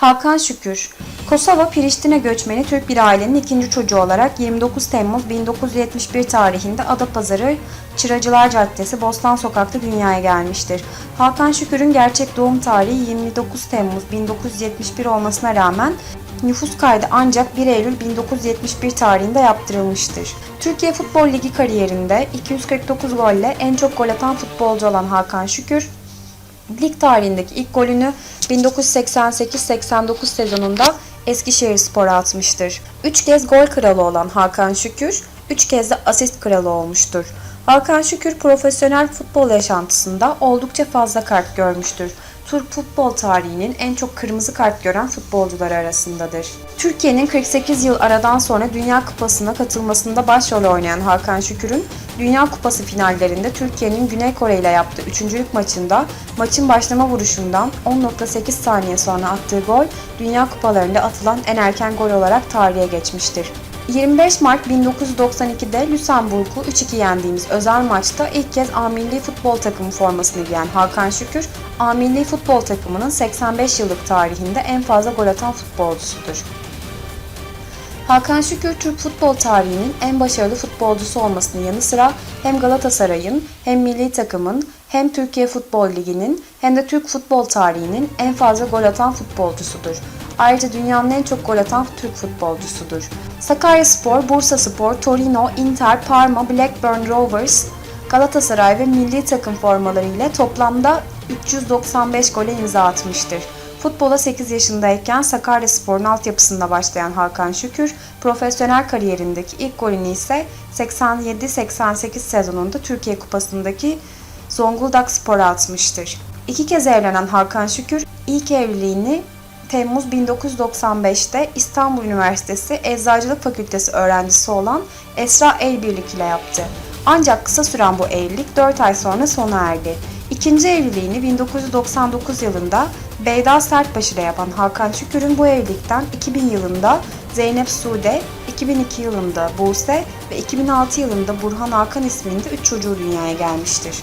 Hakan Şükür, Kosova Priştine göçmeni Türk bir ailenin ikinci çocuğu olarak 29 Temmuz 1971 tarihinde Adapazarı Çıracılar Caddesi Bostan Sokak'ta dünyaya gelmiştir. Hakan Şükür'ün gerçek doğum tarihi 29 Temmuz 1971 olmasına rağmen nüfus kaydı ancak 1 Eylül 1971 tarihinde yaptırılmıştır. Türkiye Futbol Ligi kariyerinde 249 golle en çok gol atan futbolcu olan Hakan Şükür, Lig tarihindeki ilk golünü 1988-89 sezonunda Eskişehir Spor'a atmıştır. 3 kez gol kralı olan Hakan Şükür, 3 kez de asist kralı olmuştur. Hakan Şükür profesyonel futbol yaşantısında oldukça fazla kart görmüştür. Türk futbol tarihinin en çok kırmızı kart gören futbolcular arasındadır. Türkiye'nin 48 yıl aradan sonra Dünya Kupası'na katılmasında başrol oynayan Hakan Şükür'ün Dünya Kupası finallerinde Türkiye'nin Güney Kore ile yaptığı üçüncülük maçında maçın başlama vuruşundan 10.8 saniye sonra attığı gol Dünya Kupalarında atılan en erken gol olarak tarihe geçmiştir. 25 Mart 1992'de Lüsemburg'u 3-2 yendiğimiz özel maçta ilk kez A Futbol Takımı formasını giyen Hakan Şükür, A Futbol Takımı'nın 85 yıllık tarihinde en fazla gol atan futbolcusudur. Hakan Şükür Türk futbol tarihinin en başarılı futbolcusu olmasının yanı sıra hem Galatasaray'ın hem milli takımın hem Türkiye Futbol Ligi'nin hem de Türk futbol tarihinin en fazla gol atan futbolcusudur. Ayrıca dünyanın en çok gol atan Türk futbolcusudur. Sakaryaspor, Bursaspor, Torino, Inter, Parma, Blackburn Rovers, Galatasaray ve milli takım formaları ile toplamda 395 gole imza atmıştır. Futbola 8 yaşındayken Sakaryaspor'un altyapısında başlayan Hakan Şükür, profesyonel kariyerindeki ilk golünü ise 87-88 sezonunda Türkiye Kupası'ndaki Zonguldak Spor'a atmıştır. İki kez evlenen Hakan Şükür, ilk evliliğini Temmuz 1995'te İstanbul Üniversitesi Eczacılık Fakültesi öğrencisi olan Esra Elbirlik ile yaptı. Ancak kısa süren bu evlilik 4 ay sonra sona erdi. İkinci evliliğini 1999 yılında Beyda Sertbaş ile yapan Hakan Şükür'ün bu evlilikten 2000 yılında Zeynep Sude, 2002 yılında Buse ve 2006 yılında Burhan Hakan isminde 3 çocuğu dünyaya gelmiştir.